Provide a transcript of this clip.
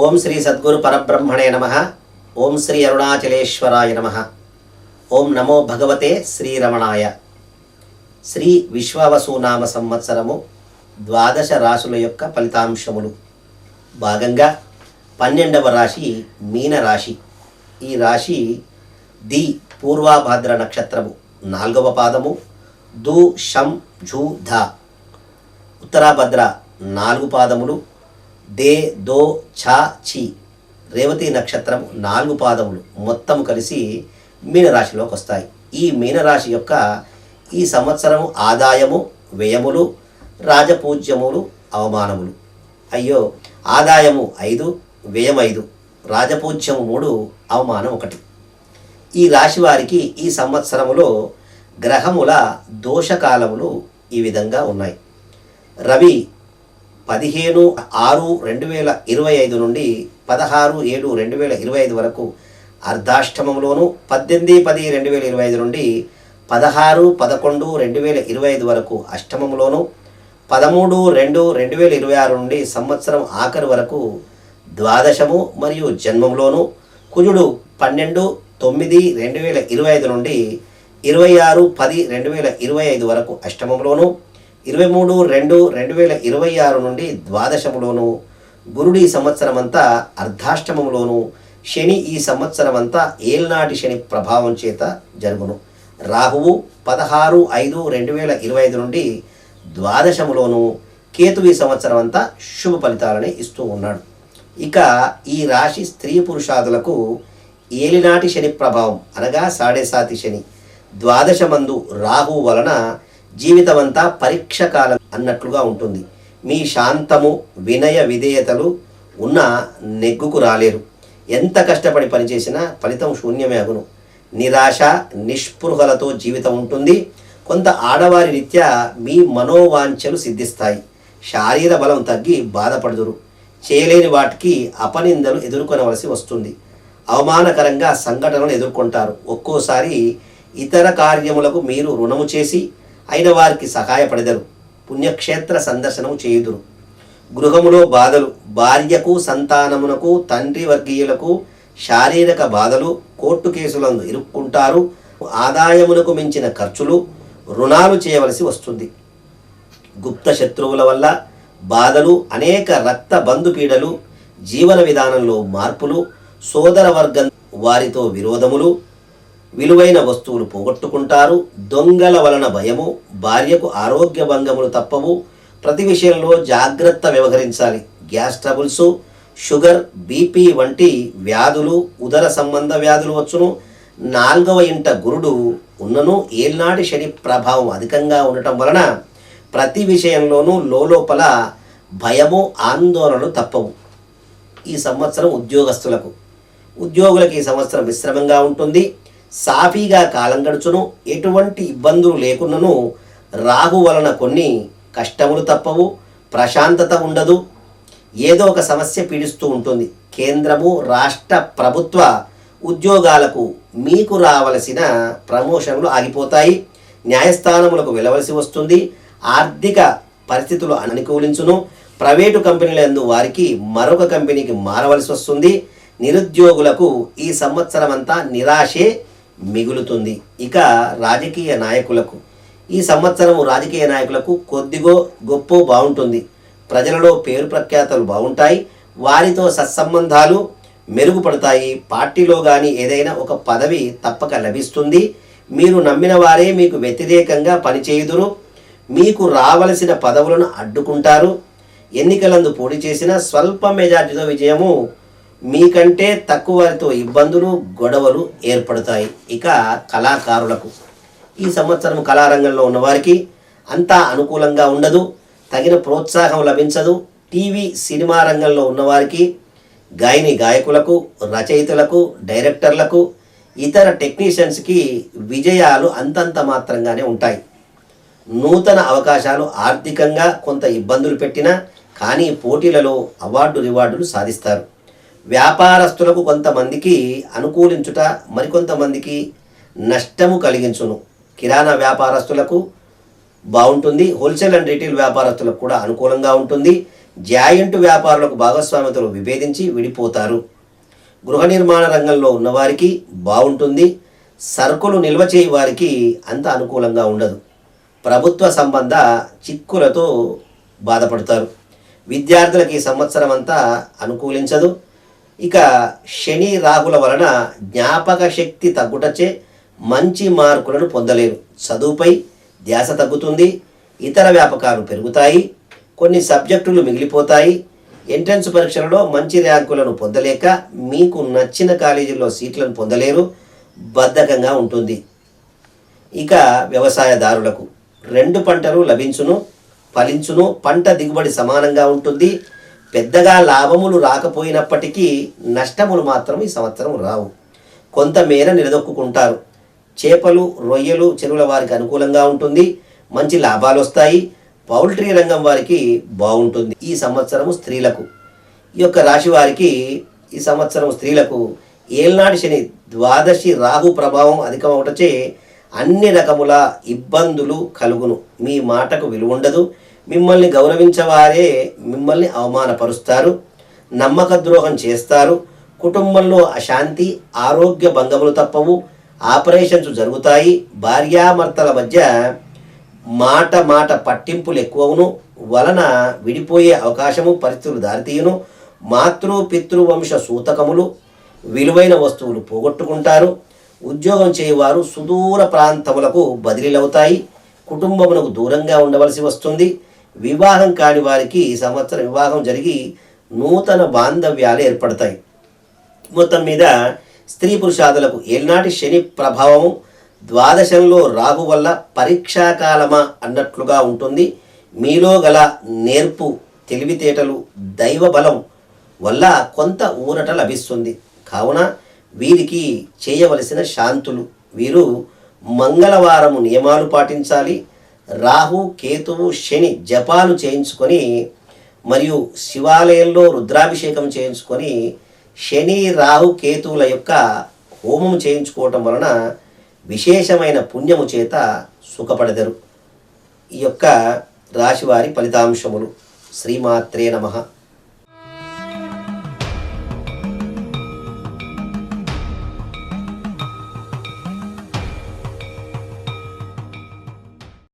ఓం శ్రీ సద్గురు పరబ్రహ్మణే నమ. ఓం శ్రీ అరుణాచలేశ్వరాయ నమ. ఓం నమో భగవతే శ్రీరమణాయ. శ్రీ విశ్వవసునామ సంవత్సరము ద్వాదశ రాశుల యొక్క ఫలితాంశములు. భాగంగా పన్నెండవ రాశి మీన రాశి. ఈ రాశి ది పూర్వాభాద్ర నక్షత్రము. నాలుగవ పాదము దు షం ఝూ ధ. ఉత్తరాభద్ర నాలుగు పాదములు దే దో ఛా చి రేవతి నక్షత్రం నాలుగు పాదములు మొత్తం కలిసి మీనరాశిలోకి వస్తాయి ఈ మీనరాశి యొక్క ఈ సంవత్సరం ఆదాయము వ్యయములు రాజపూజ్యములు అవమానములు. అయ్యో ఆదాయము ఐదు వ్యయం ఐదు రాజపూజ్యము మూడు అవమానం ఒకటి. ఈ రాశి వారికి ఈ సంవత్సరములో గ్రహముల దోషకాలములు ఈ విధంగా ఉన్నాయి. రవి పదిహేను ఆరు రెండు వేల ఇరవై ఐదు నుండి పదహారు ఏడు రెండు వేల ఇరవై ఐదు వరకు అర్ధాష్టమంలోను పద్దెనిమిది పది రెండు వేల ఇరవై ఐదు నుండి పదహారు పదకొండు రెండు వేల ఇరవై ఐదు వరకు అష్టమంలోను పదమూడు రెండు రెండు వేల ఇరవై ఆరు నుండి సంవత్సరం ఆఖరు వరకు ద్వాదశము మరియు జన్మంలోను కుజుడు పన్నెండు తొమ్మిది రెండు వేల ఇరవై ఐదు నుండి ఇరవై ఆరు పది రెండు వేల ఇరవై ఐదు వరకు అష్టమంలోను ఇరవై మూడు రెండు రెండు వేల ఇరవై ఆరు నుండి ద్వాదశములోను గురుడు ఈ సంవత్సరం అంతా అర్ధాష్టమంలోను శని ఈ సంవత్సరం అంతా ఏల్నాటి శని ప్రభావం చేత జరుగును. రాహువు పదహారు ఐదు రెండు వేల ఇరవై ఐదు నుండి ద్వాదశములోను కేతు ఈ సంవత్సరం అంతా శుభ ఫలితాలని ఇస్తూ ఉన్నాడు. ఇక ఈ రాశి స్త్రీ పురుషాదులకు ఏలినాటి శని ప్రభావం అనగా సాడే సాతి శని. ద్వాదశమందు రాహు వలన జీవితమంతా పరీక్ష కాలం అన్నట్లుగా ఉంటుంది. మీ శాంతము వినయ విధేయతలు ఉన్న నెగ్గుకు రాలేరు. ఎంత కష్టపడి పనిచేసినా ఫలితం శూన్యమే అగును. నిరాశ నిస్పృహలతో జీవితం ఉంటుంది. కొంత ఆడవారి రీత్యా మీ మనోవాంఛలు సిద్ధిస్తాయి. శారీర బలం తగ్గి బాధపడుదురు. చేయలేని వాటికి అపనిందలు ఎదుర్కొనవలసి వస్తుంది. అవమానకరంగా సంఘటనలు ఎదుర్కొంటారు. ఒక్కోసారి ఇతర కార్యములకు మీరు రుణము చేసి అయిన వారికి సహాయపడెదరు. పుణ్యక్షేత్ర సందర్శనము చేయుదురు. గృహములో బాధలు భార్యకు సంతానమునకు తండ్రి వర్గీయులకు శారీరక బాధలు కోర్టు కేసులందు ఇరుక్కుంటారు ఆదాయమునకు మించిన ఖర్చులు రుణాలు చేయవలసి వస్తుంది. గుప్త శత్రువుల వల్ల బాధలు అనేక రక్త బంధుపీడలు జీవన విధానంలో మార్పులు సోదర వర్గం వారితో విరోధములు విలువైన వస్తువులు పోగొట్టుకుంటారు. దొంగల వలన భయము భార్యకు ఆరోగ్య భంగములు తప్పవు. ప్రతి విషయంలో జాగ్రత్త వ్యవహరించాలి. గ్యాస్ ట్రబుల్స్ షుగర్ బీపీ వంటి వ్యాధులు ఉదర సంబంధ వ్యాధులు వచ్చును. నాలుగవ ఇంట గురుడు ఉన్నను. ఏల్నాటి శని ప్రభావం అధికంగా ఉండటం వలన ప్రతి విషయంలోనూ లోపల భయము ఆందోళనలు తప్పవు. ఈ సంవత్సరం ఉద్యోగస్తులకు. ఉద్యోగులకు ఈ సంవత్సరం మిశ్రమంగా ఉంటుంది. సాఫీగా కాలం గడుచును ఎటువంటి ఇబ్బందులు లేకున్నను రాహు వలన కొన్ని కష్టములు తప్పవు ప్రశాంతత ఉండదు. ఏదో ఒక సమస్య పీడిస్తూ ఉంటుంది. కేంద్రము రాష్ట్ర ప్రభుత్వ ఉద్యోగాలకు మీకు రావలసిన ప్రమోషన్లు ఆగిపోతాయి. న్యాయస్థానములకు వెళ్ళవలసి వస్తుంది. ఆర్థిక పరిస్థితులు అనుకూలించును ప్రైవేటు కంపెనీలందు వారికి మరొక కంపెనీకి మారవలసి వస్తుంది. నిరుద్యోగులకు ఈ సంవత్సరం అంతా నిరాశే మిగులుతుంది. ఇక రాజకీయ నాయకులకు ఈ సంవత్సరం రాజకీయ నాయకులకు కొద్దిగో గొప్ప బాగుంటుంది ప్రజలలో పేరు ప్రఖ్యాతలు బాగుంటాయి వారితో సత్సంబంధాలు మెరుగుపడతాయి. పార్టీలో కానీ ఏదైనా ఒక పదవి తప్పక లభిస్తుంది. మీరు నమ్మిన వారే మీకు వ్యతిరేకంగా పనిచేయుదురు. మీకు రావలసిన పదవులను అడ్డుకుంటారు. ఎన్నికలందు పోటీ చేసిన స్వల్ప మెజార్టీతో విజయము మీకంటే తక్కువ వారితో ఇబ్బందులు గొడవలు ఏర్పడతాయి. ఇక కళాకారులకు. ఈ సంవత్సరం కళారంగంలో ఉన్నవారికి అంతా అనుకూలంగా ఉండదు తగిన ప్రోత్సాహం లభించదు. టీవీ సినిమా రంగంలో ఉన్నవారికి గాయని గాయకులకు రచయితలకు డైరెక్టర్లకు ఇతర టెక్నీషియన్స్కి విజయాలు అంతంత మాత్రంగానే ఉంటాయి. నూతన అవకాశాలు ఆర్థికంగా కొంత ఇబ్బందులు పెట్టినా కానీ పోటీలలో అవార్డు రివార్డులు సాధిస్తారు. వ్యాపారస్తులకు కొంతమందికి అనుకూలించుట మరికొంతమందికి నష్టము కలిగించును. కిరాణా వ్యాపారస్తులకు బాగుంటుంది హోల్సేల్ అండ్ రీటైల్ వ్యాపారస్తులకు కూడా అనుకూలంగా ఉంటుంది. జాయింట్ వ్యాపారులకు భాగస్వామ్యతలు విభేదించి విడిపోతారు. గృహ నిర్మాణ రంగంలో ఉన్నవారికి బాగుంటుంది సరుకులు నిల్వ చేయ వారికి అంత అనుకూలంగా ఉండదు. ప్రభుత్వ సంబంధ చిక్కులతో బాధపడతారు. విద్యార్థులకి సంవత్సరం అంతా అనుకూలించదు. ఇక శని రాహుల వలన జ్ఞాపక శక్తి తగ్గుటచే మంచి మార్కులను పొందలేరు. చదువుపై ధ్యాస తగ్గుతుంది ఇతర వ్యాపకాలు పెరుగుతాయి కొన్ని సబ్జెక్టులు మిగిలిపోతాయి. ఎంట్రన్స్ పరీక్షలలో మంచి ర్యాంకులను పొందలేక మీకు నచ్చిన కాలేజీల్లో సీట్లను పొందలేరు బద్ధకంగా ఉంటుంది. ఇక వ్యవసాయదారులకు రెండు పంటలు లభించును ఫలించును పంట దిగుబడి సమానంగా ఉంటుంది. పెద్దగా లాభములు రాకపోయినప్పటికీ నష్టములు మాత్రం ఈ సంవత్సరం రావు. కొంతమేర నిలదొక్కుంటారు చేపలు రొయ్యలు చెరువుల వారికి అనుకూలంగా ఉంటుంది. మంచి లాభాలు వస్తాయి. పౌల్ట్రీ రంగం వారికి బాగుంటుంది ఈ సంవత్సరము స్త్రీలకు. ఈ యొక్క రాశి వారికి ఈ సంవత్సరం స్త్రీలకు ఏల్నాటి శని ద్వాదశి రాహు ప్రభావం అధికమవటచే అన్ని రకముల ఇబ్బందులు కలుగును. మీ మాటకు విలువ ఉండదు మిమ్మల్ని గౌరవించవారే మిమ్మల్ని అవమానపరుస్తారు నమ్మక ద్రోహం చేస్తారు కుటుంబంలో అశాంతి ఆరోగ్య భంగములు తప్పవు ఆపరేషన్స్ జరుగుతాయి భార్యామర్తల మధ్య మాట మాట పట్టింపులు ఎక్కువను వలన విడిపోయే అవకాశము పరిస్థితులు దారితీయును మాతృ పితృవంశ సూతకములు విలువైన వస్తువులు పోగొట్టుకుంటారు ఉద్యోగం చేయవారు సుదూర ప్రాంతములకు బదిలీలవుతాయి కుటుంబమునకు దూరంగా ఉండవలసి వస్తుంది వివాహం కాని వారికి ఈ సంవత్సరం వివాహం జరిగి నూతన బాంధవ్యాలు ఏర్పడతాయి. మొత్తం మీద స్త్రీ పురుషాదులకు ఏనాటి శని ప్రభావము ద్వాదశంలో రాహు వల్ల పరీక్షాకాలమా అన్నట్లుగా ఉంటుంది. మీలో గల నేర్పు తెలివితేటలు దైవ బలం వల్ల కొంత ఊరట లభిస్తుంది. కావున వీరికి చేయవలసిన శాంతులు. వీరు మంగళవారము నియమాలు పాటించాలి. రాహు కేతువు శని జపాలు చేయించుకొని మరియు శివాలయంలో రుద్రాభిషేకం చేయించుకొని శని రాహు కేతువుల యొక్క హోమం చేయించుకోవటం వలన విశేషమైన పుణ్యము చేత సుఖపడదరు. ఈ యొక్క రాశివారి ఫలితాంశములు. శ్రీమాత్రే నమ.